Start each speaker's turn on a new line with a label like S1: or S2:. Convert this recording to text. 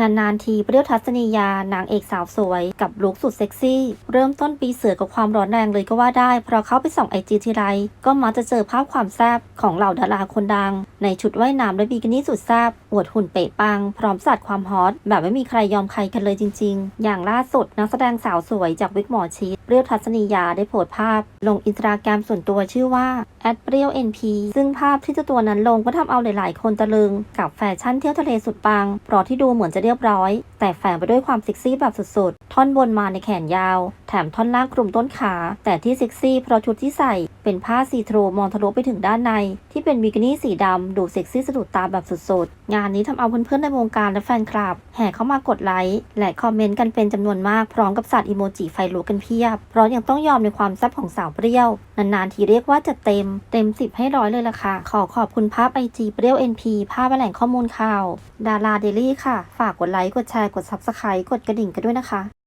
S1: นานๆทีเปรี้ยวทัศนียานางเอกสาวสวย กับลุคสุดเซ็กซี่ เริ่มต้นปีเสือกับความร้อนแรงเลยก็ว่าได้ เพราะเขาไปส่องไอจีทีไร ก็มักจะเจอภาพความแซ่บของเหล่าดาราคนดังในชุดว่ายน้ำและบิกินี่สุดแซ่บอวดหุ่นเป๊ะปัง พร้อมสัดความฮอต แบบไม่มีใครยอมใครกันเลยจริง ๆ อย่างล่าสุดนักแสดงสาวสวยจากวิกหมอชีสเปรี้ยวทัศนียาได้โพสต์ภาพ ลงอินสตาแกรมส่วนตัวชื่อว่าแอดเปรี้ยว NP ซึ่งภาพที่เจ้าตัวนั้นลงก็ทำเอาหลาย ๆ คนตะลึง กับแฟชั่นเที่ยวทะเลสุดปังเพราะที่ดูเหมือนจะเรียบร้อย แต่แฝงไปด้วยความเซ็กซี่แบบสุดๆ ท่อนบนมาในแขนยาว แถมท่อนล่างคลุมต้นขา แต่ที่เซ็กซี่เพราะชุดที่ใส่ เป็นผ้าซีทรูมองทะลุไปถึงด้านใน ที่เป็นบิกินี่สีดำ ดูเซ็กซี่สะดุดตาแบบสุดๆ งานนี้ทำเอาเพื่อนๆในวงการและแฟนคลับ แห่เข้ามากดไลค์ และคอมเมนต์กันเป็นจำนวนมากพร้อมกับสัตว์อีโมจิไฟลุกกันเพียบ เพราะยังต้องยอมในความแซ่บของสาวเปรี้ยวนานๆทีเรียกว่าจะเต็ม เต็ม10ให้ร้อยเลยล่ะค่ะ ขอขอบคุณภาพไอจีเปรี้ยว NP ภาพแหล่งข้อมูลข่าว ดาราเดลี่ค่ะ ฝากกดไลค์กดแชร์กด Subscribe กดกระดิ่งกันด้วยนะคะ